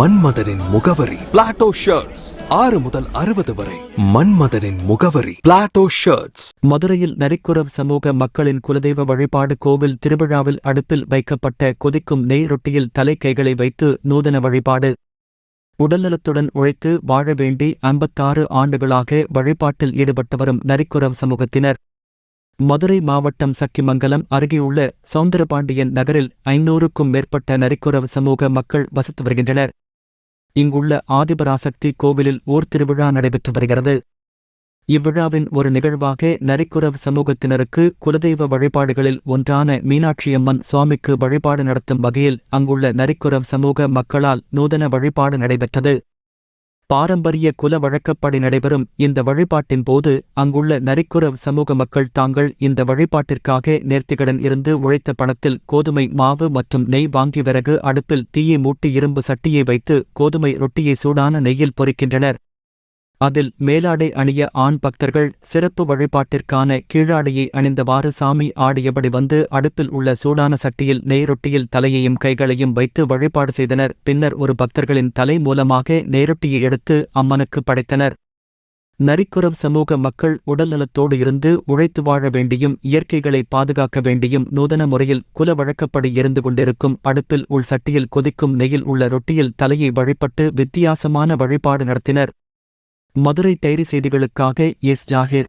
மன்மதனின் முகவரி. Plato shirts ஆறு முதல் அறுபது வரை. மன்மதனின் முகவரி. பிளாட்டோ ஷர்ட்ஸ் மதுரையில் நரிக்குரம் சமூக மக்களின் குலதெய்வ வழிபாடு கோவில் திருவிழாவில் அடுப்பில் வைக்கப்பட்ட கொதிக்கும் நெய் ரொட்டியில் தலை கைகளை வைத்து நூதன வழிபாடு. உடல்நலத்துடன் உழைத்து வாழ வேண்டி ஐம்பத்தாறு ஆண்டுகளாக வழிபாட்டில் ஈடுபட்டு வரும் நரிக்குரம் சமூகத்தினர். மதுரை மாவட்டம் சக்கிமங்கலம் அருகேயுள்ள சவுந்தரபாண்டியன் நகரில் ஐநூறுக்கும் மேற்பட்ட நரிக்குறவ் சமூக மக்கள் வசித்து வருகின்றனர். இங்குள்ள ஆதிபராசக்தி கோவிலில் ஓர் திருவிழா நடைபெற்று வருகிறது. இவ்விழாவின் ஒரு நிகழ்வாக நரிக்குறவ் சமூகத்தினருக்கு குலதெய்வ வழிபாடுகளில் ஒன்றான மீனாட்சியம்மன் சுவாமிக்கு வழிபாடு நடத்தும் வகையில் அங்குள்ள நரிக்குறவ் சமூக மக்களால் நூதன வழிபாடு நடைபெற்றது. பாரம்பரிய குல வழக்கப்படி நடைபெறும் இந்த வழிபாட்டின் போது அங்குள்ள நரிக்குறவ் சமூக மக்கள் தாங்கள் இந்த வழிபாட்டிற்காக நேர்த்திகடன் இருந்து உழைத்த பணத்தில் கோதுமை மாவு மற்றும் நெய் வாங்கி விறகு அடுப்பில் தீயை மூட்டி இரும்பு சட்டியை வைத்து கோதுமை ரொட்டியை சூடான நெய்யில் பொறிக்கின்றனர். அதில் மேலாடை அணிய ஆண் பக்தர்கள் சிறப்பு வழிபாட்டிற்கான கீழாடையை அணிந்தவாறு சாமி ஆடியபடி வந்து அடுப்பில் உள்ள சூடான சட்டியில் நேரொட்டியில் தலையையும் கைகளையும் வைத்து வழிபாடு செய்தனர். பின்னர் ஒரு பக்தர்களின் தலை மூலமாக நெய்ரொட்டியை எடுத்து அம்மனுக்கு படைத்தனர். நரிக்குறவ் சமூக மக்கள் உடல்நலத்தோடு இருந்து உழைத்து வாழ வேண்டியும் இயற்கைகளை பாதுகாக்க வேண்டியும் நூதன முறையில் குல வழக்கப்படி இருந்து கொண்டிருக்கும் அடுப்பில் உள் சட்டியில் கொதிக்கும் நெய்யில் உள்ள ரொட்டியில் தலையை வழிபட்டு வித்தியாசமான வழிபாடு நடத்தினர். மதுரை டைரி செய்திகளுக்காக S Zakir